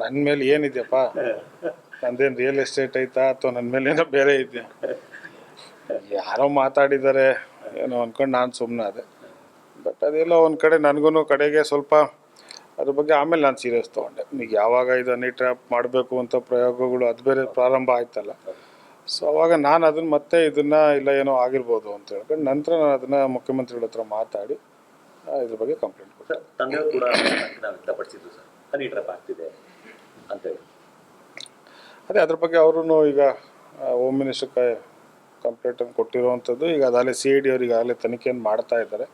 ನನ್ನ ಮೇಲೆ ಏನಿದೆಯಪ್ಪ? ನಂದೇನು ರಿಯಲ್ ಎಸ್ಟೇಟ್ ಐತಾ ಅಥವಾ ನನ್ನ ಮೇಲೆ ಏನೋ ಬೇರೆ ಇದೆಯಾ? ಯಾರೋ ಮಾತಾಡಿದ್ದಾರೆ ಏನೋ ಅಂದ್ಕೊಂಡು ನಾನು ಸುಮ್ಮನೆ ಅದೇ ಬಟ್ ಅದೆಲ್ಲ ಒಂದು ಕಡೆ ನನಗೂ ಕಡೆಗೆ ಸ್ವಲ್ಪ ಅದ್ರ ಬಗ್ಗೆ ಆಮೇಲೆ ನಾನು ಸೀರಿಯಸ್ ತೊಗೊಂಡೆ. ನೀವು ಯಾವಾಗ ಇದು ಹನಿ ಟ್ರ್ಯಾಪ್ ಮಾಡಬೇಕು ಅಂತ ಪ್ರಯೋಗಗಳು ಅದು ಬೇರೆ ಪ್ರಾರಂಭ ಆಯ್ತಲ್ಲ. ಸೊ ಅವಾಗ ನಾನು ಅದನ್ನ ಮತ್ತೆ ಇದನ್ನ ಇಲ್ಲ ಏನೋ ಆಗಿರ್ಬೋದು ಅಂತ ಹೇಳ್ಕೊಂಡು ನಂತರ ನಾನು ಅದನ್ನ ಮುಖ್ಯಮಂತ್ರಿಗಳ ಹತ್ರ ಮಾತಾಡಿ ಇದ್ರ ಬಗ್ಗೆ ಕಂಪ್ಲೇಂಟ್ ಕೊಟ್ಟೆ. ಕೂಡ ಸರ್. ಹನಿ ಟ್ರ್ಯಾಪ್ ಆಗ್ತಿದೆ. ಅಂತೇಳಿ ಅದೇ ಅದ್ರ ಬಗ್ಗೆ ಅವರು ಈಗ ಹೋಮ್ ಮಿನಿಸ್ಟರ್ಗೆ ಕಂಪ್ಲೇಂಟನ್ನು ಕೊಟ್ಟಿರುವಂಥದ್ದು ಈಗ ಅದಾಗಲೇ ಸಿ ಐ ಡಿ ಅವ್ರು ಈಗಾಗಲೇ ತನಿಖೆಯನ್ನು ಮಾಡ್ತಾ ಇದ್ದಾರೆ.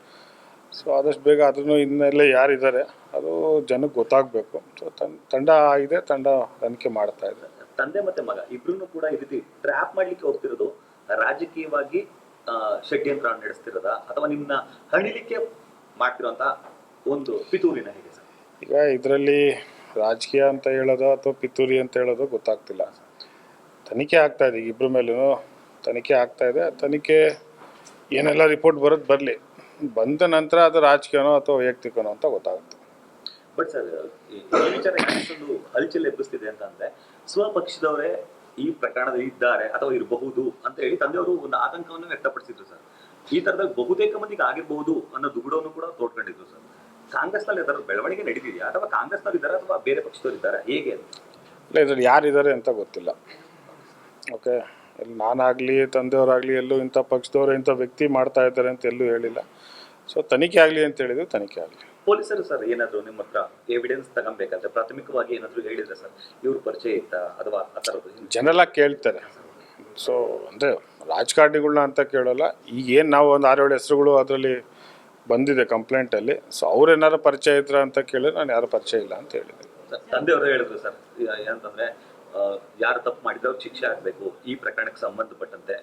ಸೊ ಆದಷ್ಟು ಬೇಗ ಅದನ್ನು ಇನ್ನೆಲ್ಲ ಯಾರಿದ್ದಾರೆ ಅದು ಜನಕ್ಕೆ ಗೊತ್ತಾಗಬೇಕು. ಸೊ ತಂಡ ಆಗಿದೆ ತಂಡ ತನಿಖೆ ಮಾಡ್ತಾ ಇದೆ. ತಂದೆ ಮತ್ತೆ ಮಗ ಇಬ್ರು ಕೂಡ ಈ ರೀತಿ ಟ್ರ್ಯಾಪ್ ಮಾಡ್ಲಿಕ್ಕೆ ಹೋಗ್ತಿರೋದು ರಾಜಕೀಯವಾಗಿ ಷಡ್ಯಂತ್ರ ನಡೆಸ್ತಿರೋದ ಅಥವಾ ನಿಮ್ಮನ್ನ ಹಣಿಲಿಕ್ಕೆ ಮಾಡ್ತಿರೋಂತ ಒಂದು ಪಿತೂರಿನ ಹೇಗೆ ಸರ್? ಈಗ ಇದರಲ್ಲಿ ರಾಜಕೀಯ ಅಂತ ಹೇಳೋದು ಅಥವಾ ಪಿತೂರಿ ಅಂತ ಹೇಳೋದು ಗೊತ್ತಾಗ್ತಿಲ್ಲ. ತನಿಖೆ ಆಗ್ತಾ ಇದೆ ಇಬ್ಬರ ಮೇಲೂ ತನಿಖೆ ಆಗ್ತಾ ಇದೆ. ತನಿಖೆ ಏನೆಲ್ಲ ರಿಪೋರ್ಟ್ ಬರೋದು ಬರಲಿ. ಬಂದ ನಂತರ ಅದು ರಾಜಕೀಯನೋ ಅಥವಾ ವೈಯಕ್ತಿಕನೋ ಅಂತ ಗೊತ್ತಾಗುತ್ತೆ. ಬಟ್ ಸರ್, ಈ ವಿಚಾರ ಯಾಕಷ್ಟೊಂದು ಹಲ್ಚಲ್ ಎಬ್ಬಿಸ್ತಿದೆ ಅಂತಂದ್ರೆ ಸ್ವಪಕ್ಷದವರೇ ಈ ಪ್ರಕರಣದಲ್ಲಿ ಇದ್ದಾರೆ ಅಥವಾ ಇರಬಹುದು ಅಂತ ಹೇಳಿ ತಂದೆಯವರು ಒಂದು ಆತಂಕವನ್ನು ವ್ಯಕ್ತಪಡಿಸಿದ್ರು ಸರ್. ಈ ತರದಲ್ಲಿ ಬಹುತೇಕ ಮಂದಿಗೆ ಆಗಿರಬಹುದು ಅನ್ನೋ ದುಗುಡವನ್ನು ಕೂಡ ತೋಡ್ಕೊಂಡಿದ್ರು ಸರ್. ಕಾಂಗ್ರೆಸ್ನಲ್ಲಿ ಅದರ ಬೆಳವಣಿಗೆ ನಡೀತಿದೆಯಾ? ಅಥವಾ ಕಾಂಗ್ರೆಸ್ನಲ್ಲಿ ಇದ್ದಾರೆ ಅಥವಾ ಬೇರೆ ಪಕ್ಷದವ್ರು ಇದ್ದಾರೆ? ಹೇಗೆ? ಅಂತ ಇಲ್ಲ ಇದ್ರಲ್ಲಿ ಯಾರಿದ್ದಾರೆ ಅಂತ ಗೊತ್ತಿಲ್ಲ. ಓಕೆ ಇಲ್ಲಿ ನಾನಾಗಲಿ ತಂದೆಯವರಾಗಲಿ ಎಲ್ಲೂ ಇಂಥ ಪಕ್ಷದವರು ಇಂಥ ವ್ಯಕ್ತಿ ಮಾಡ್ತಾ ಇದ್ದಾರೆ ಅಂತ ಎಲ್ಲೂ ಹೇಳಿಲ್ಲ. ಸೊ ತನಿಖೆ ಆಗಲಿ ಅಂತ ಹೇಳಿದ್ರು ತನಿಖೆ ಆಗಲಿ. ಪೊಲೀಸರು ಸರ್ ಏನಾದರೂ ನಿಮ್ಮ ಹತ್ರ ಎವಿಡೆನ್ಸ್ ತಗೊಬೇಕಂತೆ ಪ್ರಾಥಮಿಕವಾಗಿ ಏನಾದರೂ ಹೇಳಿದ್ರೆ ಸರ್ ಇವರು ಪರಿಚಯ ಇತ್ತಾ? ಅಥವಾ ಆ ಥರದ್ದು ಜನರೆಲ್ಲ ಕೇಳ್ತಾರೆ. ಸೊ ಅಂದರೆ ರಾಜಕಾರಣಿಗಳನ್ನ ಅಂತ ಕೇಳೋಲ್ಲ. ಈಗೇನು ನಾವು ಒಂದು ಆರೇಳು ಹೆಸರುಗಳು ಅದರಲ್ಲಿ ಬಂದಿದೆ ಕಂಪ್ಲೇಂಟಲ್ಲಿ ಸೊ ಅವ್ರೇನಾರು ಪರಿಚಯ ಇದ್ರ ಅಂತ ಕೇಳಿದ್ರೆ ನಾನು ಯಾರು ಪರಿಚಯ ಇಲ್ಲ ಅಂತ ಹೇಳಿದೆ. ತಂದೆಯವರು ಹೇಳಿದ್ರು ಸರ್ ಏನಂತಂದ್ರೆ ಯಾರು ತಪ್ಪು ಮಾಡಿದ್ರೆ ಶಿಕ್ಷೆ ಆಗಬೇಕು ಈ ಪ್ರಕರಣಕ್ಕೆ ಸಂಬಂಧಪಟ್ಟಂತೆ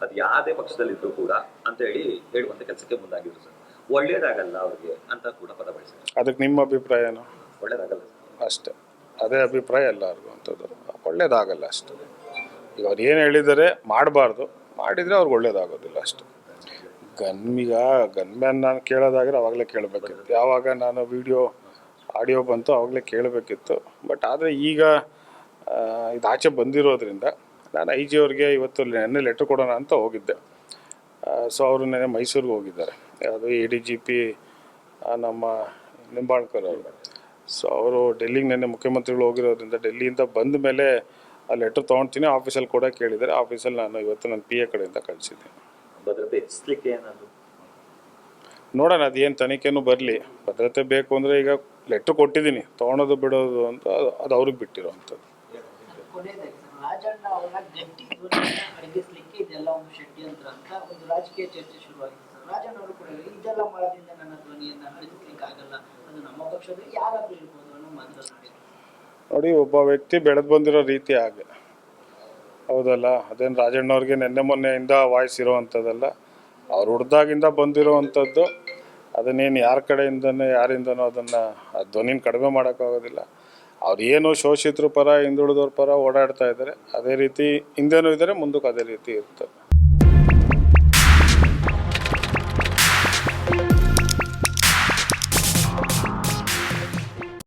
ಅದು ಯಾವುದೇ ಪಕ್ಷದಲ್ಲಿದ್ರು ಕೂಡ ಅಂತ ಹೇಳಿ ಹೇಳುವಂತ ಕೆಲಸಕ್ಕೆ ಮುಂದಾಗಿದ್ರು ಸರ್. ಒಳ್ಳೇದಾಗಲ್ಲ ಅವ್ರಿಗೆ ಅಂತ ಕೂಡ ಪದ ಬಳಸಿದ್ರು. ಅದಕ್ಕೆ ನಿಮ್ಮ ಅಭಿಪ್ರಾಯ ಏನು ಒಳ್ಳೇದಾಗಲ್ಲ ಅಷ್ಟೇ. ಅದೇ ಅಭಿಪ್ರಾಯ ಎಲ್ಲರಿಗೂ ಅಂಥದ್ದು ಒಳ್ಳೇದಾಗಲ್ಲ ಅಷ್ಟೇ. ಈಗ ಅವ್ರು ಏನು ಹೇಳಿದರೆ ಮಾಡಬಾರ್ದು. ಮಾಡಿದರೆ ಅವ್ರಿಗೆ ಒಳ್ಳೇದಾಗೋದಿಲ್ಲ ಅಷ್ಟೇ. ಗನ್ಮೀಗ ಗನ್ಮ್ಯಾನ್ ನಾನು ಕೇಳೋದಾದ್ರೆ ಅವಾಗಲೇ ಕೇಳಬೇಕಿತ್ತು. ಯಾವಾಗ ನಾನು ವಿಡಿಯೋ, ಆಡಿಯೋ ಬಂತು ಆವಾಗಲೇ ಕೇಳಬೇಕಿತ್ತು. ಬಟ್ ಆದರೆ ಈಗ ಇದು ಆಚೆ ಬಂದಿರೋದ್ರಿಂದ ನಾನು ಐ ಜಿ ಅವ್ರಿಗೆ ಇವತ್ತು ನೆನ್ನೆ ಲೆಟ್ರ್ ಕೊಡೋಣ ಅಂತ ಹೋಗಿದ್ದೆ. ಸೊ ಅವರು ನೆನ್ನೆ ಮೈಸೂರಿಗೆ ಹೋಗಿದ್ದಾರೆ. ಅದು ಎ ಡಿ ಜಿ ಪಿ ನಮ್ಮ ನಿಂಬಾಳ್ಕರ್ ಅವರು. ಸೊ ಅವರು ಡೆಲ್ಲಿಗೆ ನೆನ್ನೆ ಮುಖ್ಯಮಂತ್ರಿಗಳು ಹೋಗಿರೋದ್ರಿಂದ ಡೆಲ್ಲಿಯಿಂದ ಬಂದ ಮೇಲೆ ಆ ಲೆಟ್ರ್ ತೊಗೊಳ್ತೀನಿ ಆಫೀಸಲ್ಲಿ ಕೂಡ ಕೇಳಿದ್ದಾರೆ. ಆಫೀಸಲ್ಲಿ ನಾನು ಇವತ್ತು ನನ್ನ ಪಿ ಎ ಕಡೆಯಿಂದ ಕಳಿಸಿದ್ದೀನಿ. ಹೆಚ್ಚಿಸ್ಲಿಕ್ಕೆ ಏನಾದ್ರು? ನೋಡೋಣ ಅದೇನು ತನಿಖೆನು ಬರಲಿ. ಭದ್ರತೆ ಬೇಕು ಅಂದರೆ ಈಗ ಲೆಟ್ರ್ ಕೊಟ್ಟಿದ್ದೀನಿ ತೊಗೊಳೋದು ಬಿಡೋದು ಅಂತ ಅದು- ಅದು ಅವ್ರಿಗೆ ಬಿಟ್ಟಿರೋವಂಥದ್ದು ಕೊನೆಯದಾಗಿ ಸರ್ ರಾಜಣ್ಣ ಅವರ ಗಟ್ಟಿ ಧ್ವನಿಯನ್ನ ಅಡಗಿಸ್ಲಿಕ್ಕೆ ಇದೆಲ್ಲ ಒಂದು ಷಡ್ಯಂತ್ರ ಅಂತ ಒಂದು ರಾಜಕೀಯ ಚರ್ಚೆ ಶುರುವಾಗಿದೆ ಸರ್. ರಾಜಣ್ಣ ಅವರು ಕೂಡ ಹೇಳಿದ್ರು, ಇದೆಲ್ಲ ಮಾಡೋದ್ರಿಂದ ನನ್ನ ಧ್ವನಿಯನ್ನ ಅಡಗಿಸ್ಲಿಕ್ಕೆ ಆಗಲ್ಲ ಅದು ನಮ್ಮ ಪಕ್ಷದ ಯಾರಾದ್ರೂ ಇರ್ಬೋದು ಅನ್ನೋ ಮಾತುಗಳು ನಡೆಯುತ್ತೆ ನೋಡಿ ಒಬ್ಬ ವ್ಯಕ್ತಿ ಬೆಳೆದು ಬಂದಿರೋ ರೀತಿ ಹಾಗೆ. ಹೌದಲ್ಲ ಅದೇನು ರಾಜಣ್ಣವ್ರಿಗೆ ನೆನ್ನೆ ಮೊನ್ನೆಯಿಂದ ವಾಯ್ಸ್ ಇರೋವಂಥದ್ದಲ್ಲ. ಅವ್ರು ಹುಡ್ದಾಗಿಂದ ಬಂದಿರೋವಂಥದ್ದು ಅದನ್ನೇನು ಯಾರ ಕಡೆಯಿಂದನೋ ಯಾರಿಂದನೋ ಅದನ್ನು ಆ ಧ್ವನಿನ ಕಡಿಮೆ ಮಾಡೋಕ್ಕಾಗೋದಿಲ್ಲ. ಅವ್ರು ಏನು ಶೋಷಿತರ ಪರ ಹಿಂದುಳಿದವ್ರ ಪರ ಓಡಾಡ್ತಾ ಇದ್ದಾರೆ ಅದೇ ರೀತಿ ಹಿಂದೆನೂ ಇದ್ದಾರೆ ಮುಂದಕ್ಕೆ ಅದೇ ರೀತಿ ಇರ್ತದೆ.